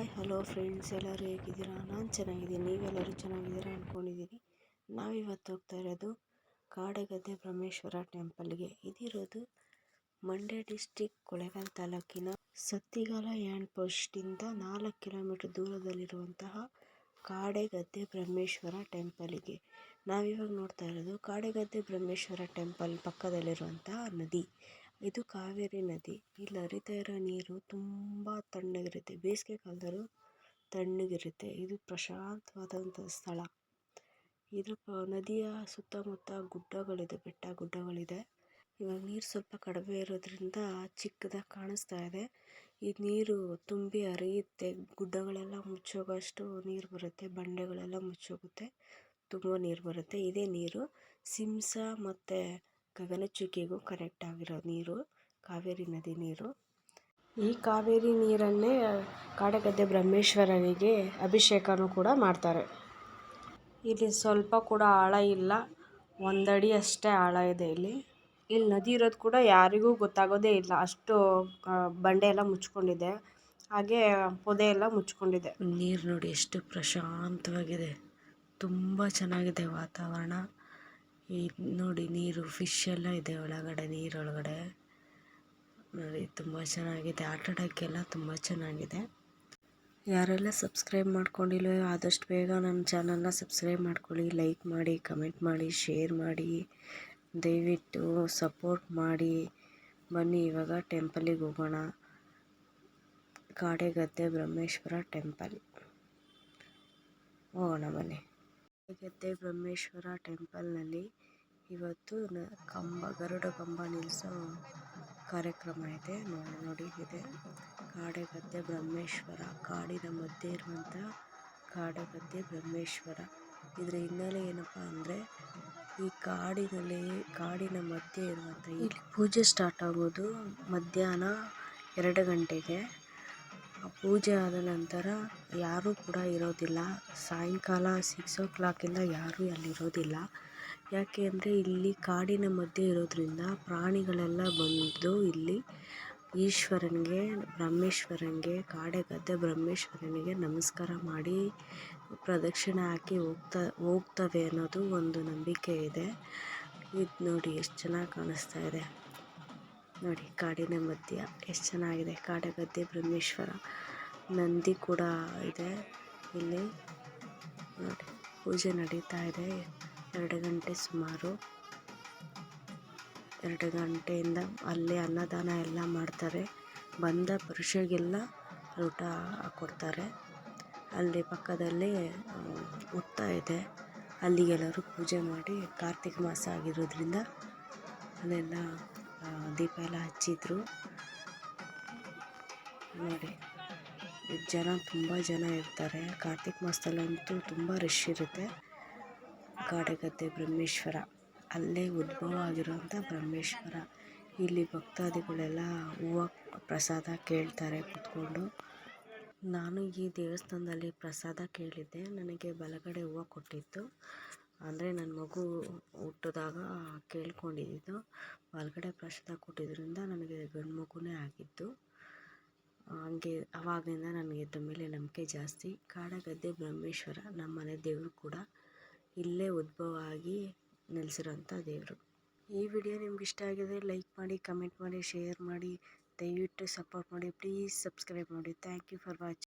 Hi, hello friends, ಎಲ್ಲರೂ ಹೇಗಿದ್ದೀರಾ? ನಾನು ಚೆನ್ನಾಗಿದ್ದೀನಿ. ನೀವೆಲ್ಲರೂ ಚೆನ್ನಾಗಿದ್ದೀರಾ ಅಂದ್ಕೊಂಡಿದ್ದೀನಿ ನಾವಿವತ್ತು ಹೋಗ್ತಾ ಇರೋದು ಕಾಡಗದ್ದೆ ಬ್ರಹ್ಮೇಶ್ವರ ಟೆಂಪಲ್ಗೆ. ಇದಿರೋದು ಮಂಡ್ಯ ಡಿಸ್ಟಿಕ್ ಕೊಳೆಗಾಲ್ ತಾಲೂಕಿನ ಸತ್ತಿಗಾಲ ಹ್ಯಾಂಡ್ ಪೋಸ್ಟಿಂದ ನಾಲ್ಕು ಕಿಲೋಮೀಟರ್ ದೂರದಲ್ಲಿರುವಂತಹ ಕಾಡೆಗದ್ದೆ ಬ್ರಹ್ಮೇಶ್ವರ ಟೆಂಪಲ್ಗೆ. ನಾವಿವಾಗ ನೋಡ್ತಾ ಇರೋದು ಕಾಡೆಗದ್ದೆ ಬ್ರಹ್ಮೇಶ್ವರ ಟೆಂಪಲ್ ಪಕ್ಕದಲ್ಲಿರುವಂತಹ ನದಿ. ಇದು ಕಾವೇರಿ ನದಿ. ಇಲ್ಲಿ ಹರಿತಾ ಇರೋ ನೀರು ತುಂಬ ತಣ್ಣಗಿರುತ್ತೆ. ಬೇಸಿಗೆ ಕಾಲದಲ್ಲೂ ತಣ್ಣಗಿರುತ್ತೆ. ಇದು ಪ್ರಶಾಂತವಾದಂಥ ಸ್ಥಳ. ಇದು ನದಿಯ ಸುತ್ತಮುತ್ತ ಗುಡ್ಡಗಳಿದೆ, ಬೆಟ್ಟ ಗುಡ್ಡಗಳಿದೆ. ಇವಾಗ ನೀರು ಸ್ವಲ್ಪ ಕಡಿಮೆ ಇರೋದ್ರಿಂದ ಚಿಕ್ಕದಾಗಿ ಕಾಣಿಸ್ತಾ ಇದೆ. ಈ ನೀರು ತುಂಬಿ ಹರಿಯುತ್ತೆ. ಗುಡ್ಡಗಳೆಲ್ಲ ಮುಚ್ಚೋಗೋಷ್ಟು ನೀರು ಬರುತ್ತೆ. ಬಂಡೆಗಳೆಲ್ಲ ಮುಚ್ಚೋಗುತ್ತೆ. ತುಂಬ ನೀರು ಬರುತ್ತೆ. ಇದೇ ನೀರು ಸಿಂಸ ಮತ್ತು ಗಗನಚುಕ್ಕಿಗೂ ಕನೆಕ್ಟ್ ಆಗಿರೋ ನೀರು, ಕಾವೇರಿ ನದಿ ನೀರು. ಈ ಕಾವೇರಿ ನೀರನ್ನೇ ಕಾಡಗದ್ದೆ ಬ್ರಹ್ಮೇಶ್ವರನಿಗೆ ಅಭಿಷೇಕನೂ ಕೂಡ ಮಾಡ್ತಾರೆ. ಇಲ್ಲಿ ಸ್ವಲ್ಪ ಕೂಡ ಆಳ ಇಲ್ಲ, ಒಂದಡಿ ಅಷ್ಟೇ ಆಳ ಇದೆ ಇಲ್ಲಿ. ಇಲ್ಲಿ ನದಿ ಇರೋದು ಕೂಡ ಯಾರಿಗೂ ಗೊತ್ತಾಗೋದೇ ಇಲ್ಲ, ಅಷ್ಟು ಬಂಡೆ ಎಲ್ಲ ಮುಚ್ಕೊಂಡಿದೆ. ಹಾಗೆ ಪೊದೆ ಎಲ್ಲ ಮುಚ್ಕೊಂಡಿದೆ. ನೀರು ನೋಡಿ ಎಷ್ಟು ಪ್ರಶಾಂತವಾಗಿದೆ. ತುಂಬ ಚೆನ್ನಾಗಿದೆ ವಾತಾವರಣ. ಈ ನೋಡಿ ನೀರು ಫಿಶ್ ಎಲ್ಲ ಇದೆ ಒಳಗಡೆ, ನೀರೊಳಗಡೆ. ನೋಡಿ, ತುಂಬ ಚೆನ್ನಾಗಿದೆ. ಆಟ ಆಡೋಕ್ಕೆಲ್ಲ ತುಂಬ ಚೆನ್ನಾಗಿದೆ. ಯಾರೆಲ್ಲ ಸಬ್ಸ್ಕ್ರೈಬ್ ಮಾಡ್ಕೊಂಡಿಲ್ವೋ ಆದಷ್ಟು ಬೇಗ ನನ್ನ ಚಾನಲ್ನ ಸಬ್ಸ್ಕ್ರೈಬ್ ಮಾಡ್ಕೊಳ್ಳಿ. ಲೈಕ್ ಮಾಡಿ ಕಮೆಂಟ್ ಮಾಡಿ ಶೇರ್ ಮಾಡಿ. ದಯವಿಟ್ಟು ಸಪೋರ್ಟ್ ಮಾಡಿ. ಬನ್ನಿ, ಇವಾಗ ಟೆಂಪಲಿಗೆ ಹೋಗೋಣ. ಕಾಡೆಗದ್ದೆ ಬ್ರಹ್ಮೇಶ್ವರ ಟೆಂಪಲ್ ಹೋಗೋಣ ಬನ್ನಿ. ಗದ್ದೆ ಬ್ರಹ್ಮೇಶ್ವರ ಟೆಂಪಲ್ನಲ್ಲಿ ಇವತ್ತು ಕಂಬ, ಗರುಡ ಕಂಬ ನಿಲ್ಲಿಸೋ ಕಾರ್ಯಕ್ರಮ ಇದೆ. ನೋಡಿ ನೋಡಿ, ಇದೆ. ಕಾಡೆಗದ್ದೆ ಬ್ರಹ್ಮೇಶ್ವರ, ಕಾಡಿನ ಮಧ್ಯೆ ಇರುವಂಥ ಕಾಡೆಗದ್ದೆ ಬ್ರಹ್ಮೇಶ್ವರ. ಇದರ ಹಿನ್ನೆಲೆ ಏನಪ್ಪ ಅಂದರೆ, ಈ ಕಾಡಿನಲ್ಲಿ, ಕಾಡಿನ ಮಧ್ಯೆ ಇರುವಂಥ, ಇಲ್ಲಿ ಪೂಜೆ ಸ್ಟಾರ್ಟ್ ಆಗೋದು ಮಧ್ಯಾಹ್ನ ಎರಡು ಗಂಟೆಗೆ. ಪೂಜೆ ಆದ ನಂತರ ಯಾರೂ ಕೂಡ ಇರೋದಿಲ್ಲ. ಸಾಯಂಕಾಲ ಸಿಕ್ಸ್ ಓ ಕ್ಲಾಕಿಂದ ಯಾರೂ ಅಲ್ಲಿರೋದಿಲ್ಲ ಯಾಕೆ ಅಂದರೆ ಇಲ್ಲಿ ಕಾಡಿನ ಮಧ್ಯೆ ಇರೋದರಿಂದ ಪ್ರಾಣಿಗಳೆಲ್ಲ ಬಂದು ಇಲ್ಲಿ ಈಶ್ವರನಿಗೆ, ಬ್ರಹ್ಮೇಶ್ವರನಿಗೆ ಕಾಡೆಗದ್ದೆ ಬ್ರಹ್ಮೇಶ್ವರನಿಗೆ ನಮಸ್ಕಾರ ಮಾಡಿ ಪ್ರದಕ್ಷಿಣೆ ಹಾಕಿ ಹೋಗ್ತಾ, ಹೋಗ್ತವೆ ಅನ್ನೋದು ಒಂದು ನಂಬಿಕೆ ಇದೆ. ಇದು ನೋಡಿ ಎಷ್ಟು ಚೆನ್ನಾಗಿ ಕಾಣಿಸ್ತಾ ಇದೆ. ನೋಡಿ, ಕಾಡಿನ ಮಧ್ಯ. ಎಷ್ಟು ಚೆನ್ನಾಗಿದೆ ಕಾಡಗದ್ದೆ ಬ್ರಹ್ಮೇಶ್ವರ. ನಂದಿ ಕೂಡ ಇದೆ ಇಲ್ಲಿ. ನೋಡಿ, ಪೂಜೆ ನಡೀತಾ ಇದೆ. ಎರಡು ಗಂಟೆ ಸುಮಾರು. ಎರಡು ಗಂಟೆಯಿಂದ ಅಲ್ಲಿ ಅನ್ನದಾನ ಎಲ್ಲ ಮಾಡ್ತಾರೆ. ಬಂದ ಪುರುಷರಿಗೆಲ್ಲ ಊಟ ಕೊಡ್ತಾರೆ. ಅಲ್ಲಿ ಪಕ್ಕದಲ್ಲಿ ಹುತ್ತ ಇದೆ. ಅಲ್ಲಿಗೆಲ್ಲರೂ ಪೂಜೆ ಮಾಡಿ ಕಾರ್ತಿಕ ಮಾಸ ಆಗಿರೋದ್ರಿಂದ ಅಲ್ಲೆಲ್ಲ ದೀಪ ಎಲ್ಲ ಹಚ್ಚಿದ್ರು. ನೋಡಿ ಜನ ತುಂಬ ಜನ ಇರ್ತಾರೆ. ಕಾರ್ತಿಕ ಮಾಸದಲ್ಲಂತೂ ತುಂಬ ರಶ್ ಇರುತ್ತೆ. ಕಾಡಗದ್ದೆ ಬ್ರಹ್ಮೇಶ್ವರ, ಅಲ್ಲೇ ಉದ್ಭವ ಆಗಿರುವಂಥ ಬ್ರಹ್ಮೇಶ್ವರ. ಇಲ್ಲಿ ಭಕ್ತಾದಿಗಳೆಲ್ಲ ಹೂವು ಪ್ರಸಾದ ಕೇಳ್ತಾರೆ ಕುತ್ಕೊಂಡು. ನಾನು ಈ ದೇವಸ್ಥಾನದಲ್ಲಿ ಪ್ರಸಾದ ಕೇಳಿದ್ದೆ. ನನಗೆ ಬಲಗಡೆ ಹೂವು ಕೊಟ್ಟಿತ್ತು. ಅಂದರೆ ನನ್ನ ಮಗು ಹುಟ್ಟಿದಾಗ ಕೇಳ್ಕೊಂಡಿದ್ದು. ಬಲಗಡೆ ಪ್ರಸಾದ ಕೊಟ್ಟಿದ್ದರಿಂದ ನನಗೆ ಗಂಡು ಮಗುನೇ ಆಗಿದ್ದು. ಹಂಗೆ ಆವಾಗಿಂದ ನನಗೆ ಇದ್ರ ಮೇಲೆ ನಂಬಿಕೆ ಜಾಸ್ತಿ. ಕಾಡಗದ್ದೆ ಬ್ರಹ್ಮೇಶ್ವರ ನಮ್ಮ ಮನೆ ದೇವರು ಕೂಡ ಇಲ್ಲೇ ಉದ್ಭವ ಆಗಿ ನೆಲೆಸಿರೋಂಥ ದೇವರು. ಈ ವಿಡಿಯೋ ನಿಮ್ಗೆ ಇಷ್ಟ ಆಗಿದೆ, ಲೈಕ್ ಮಾಡಿ, ಕಮೆಂಟ್ ಮಾಡಿ, ಶೇರ್ ಮಾಡಿ, ದಯವಿಟ್ಟು ಸಪೋರ್ಟ್ ಮಾಡಿ ಪ್ಲೀಸ್ ಸಬ್ಸ್ಕ್ರೈಬ್ ಮಾಡಿ. Thank you for watching